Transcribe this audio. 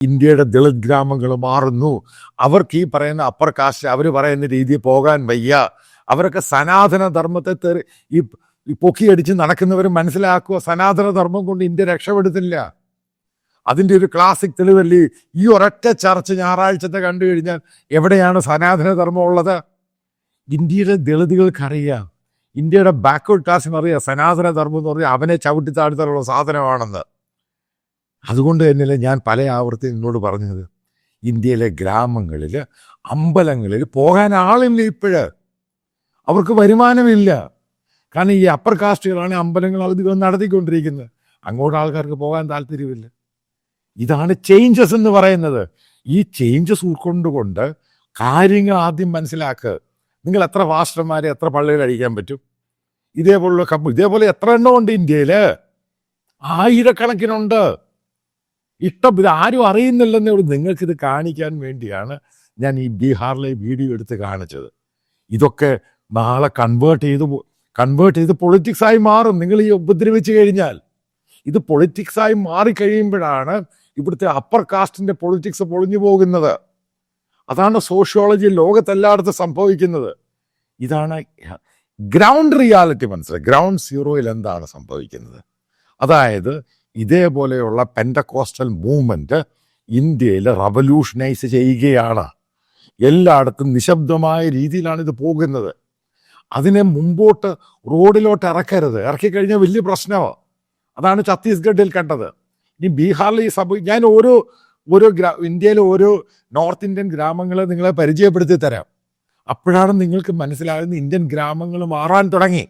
ഇന്ത്യയുടെ ദളിത് ഗ്രാമങ്ങൾ മാറുന്നു. അവർക്ക് ഈ പറയുന്ന അപ്പർ കാസ്റ്റ് അവർ പറയുന്ന രീതിയിൽ പോകാൻ വയ്യ. അവരൊക്കെ സനാതന ധർമ്മത്തെ തെറി ഈ പൊക്കിയടിച്ച് നടക്കുന്നവർ മനസ്സിലാക്കുക സനാതന ധർമ്മം കൊണ്ട് ഇന്ത്യ രക്ഷപ്പെടുത്തില്ല അതിന്റെ ഒരു ക്ലാസിക് തെളിവല്ലേ? ഈ ഒരൊറ്റ ചർച്ച ഞായറാഴ്ചത്തെ കണ്ടു കഴിഞ്ഞാൽ എവിടെയാണ് സനാതന ധർമ്മം ഉള്ളത്? ഇന്ത്യയുടെ ദളിതുകൾക്കറിയാം. ഇന്ത്യയുടെ ബാക്ക്വേർഡ് ക്ലാസ്സിന് അറിയാം. സനാതന ധർമ്മം എന്ന് പറഞ്ഞാൽ അവനെ ചവിട്ടി താഴ്ത്താനുള്ള സാധനമാണെന്ന്. അതുകൊണ്ട് തന്നെയല്ലേ ഞാൻ പല ആവർത്തി നിന്നോട് പറഞ്ഞത്. ഇന്ത്യയിലെ ഗ്രാമങ്ങളിൽ അമ്പലങ്ങളിൽ പോകാൻ ആളില്ല ഇപ്പോഴ്. അവർക്ക് വരുമാനമില്ല. കാരണം ഈ അപ്പർ കാസ്റ്റുകളാണ് അമ്പലങ്ങൾ അധികം നടത്തിക്കൊണ്ടിരിക്കുന്നത്. അങ്ങോട്ട് ആൾക്കാർക്ക് പോകാൻ താല്പര്യമില്ല. ഇതാണ് ചേഞ്ചസ് എന്ന് പറയുന്നത്. ഈ ചേഞ്ചസ് ഉൾക്കൊണ്ടുകൊണ്ട് കാര്യങ്ങൾ ആദ്യം മനസ്സിലാക്കുക. നിങ്ങൾ എത്ര വാസ്റ്റർമാരെ എത്ര പള്ളികൾ അഴിക്കാൻ പറ്റും? ഇതേപോലുള്ള കമ്പ ഇതേപോലെ എത്ര എണ്ണം ഉണ്ട് ഇന്ത്യയിൽ ആയിരക്കണക്കിനുണ്ട്. ഇഷ്ടം. ഇത് ആരും അറിയുന്നില്ലെന്നേ ഉള്ളൂ. നിങ്ങൾക്കിത് കാണിക്കാൻ വേണ്ടിയാണ് ഞാൻ ഈ ബീഹാറിലെ വീഡിയോ എടുത്ത് കാണിച്ചത്. ഇതൊക്കെ നാളെ കൺവേർട്ട് ചെയ്ത് കൺവേർട്ട് ചെയ്ത് പൊളിറ്റിക്സായി മാറും. നിങ്ങൾ ഈ ഉപദ്രവിച്ചു കഴിഞ്ഞാൽ. ഇത് പൊളിറ്റിക്സായി മാറിക്കഴിയുമ്പോഴാണ് ഇവിടുത്തെ അപ്പർ കാസ്റ്റിന്റെ പൊളിറ്റിക്സ് പൊളിഞ്ഞു പോകുന്നത്. അതാണ് സോഷ്യോളജി ലോകത്തെല്ലായിടത്തും സംഭവിക്കുന്നത്. ഇതാണ് ഗ്രൗണ്ട് റിയാലിറ്റി മനസ്സിലായി. ഗ്രൗണ്ട് സീറോയിൽ എന്താണ് സംഭവിക്കുന്നത്? അതായത് ഇതേപോലെയുള്ള പെൻഡക്കോസ്റ്റൽ മൂവ്മെന്റ് ഇന്ത്യയിൽ റവല്യൂഷനൈസ് ചെയ്യുകയാണ്. എല്ലായിടത്തും നിശബ്ദമായ രീതിയിലാണ് ഇത് പോകുന്നത്. അതിനെ മുമ്പോട്ട് റോഡിലോട്ട് ഇറക്കരുത്. ഇറക്കിക്കഴിഞ്ഞാൽ വലിയ പ്രശ്നമാണ് അതാണ് ഛത്തീസ്ഗഡിൽ കണ്ടത്. ഇനി ബീഹാറിൽ ഈ സംഭവം ഞാൻ ഓരോ ഓരോ ഗ്രാ ഇന്ത്യയിലെ ഓരോ നോർത്ത് ഇന്ത്യൻ ഗ്രാമങ്ങളെ നിങ്ങളെ പരിചയപ്പെടുത്തി തരാം. അപ്പോഴാണ് നിങ്ങൾക്ക് മനസ്സിലാകുന്നത് ഇന്ത്യൻ ഗ്രാമങ്ങൾ മാറാൻ തുടങ്ങി.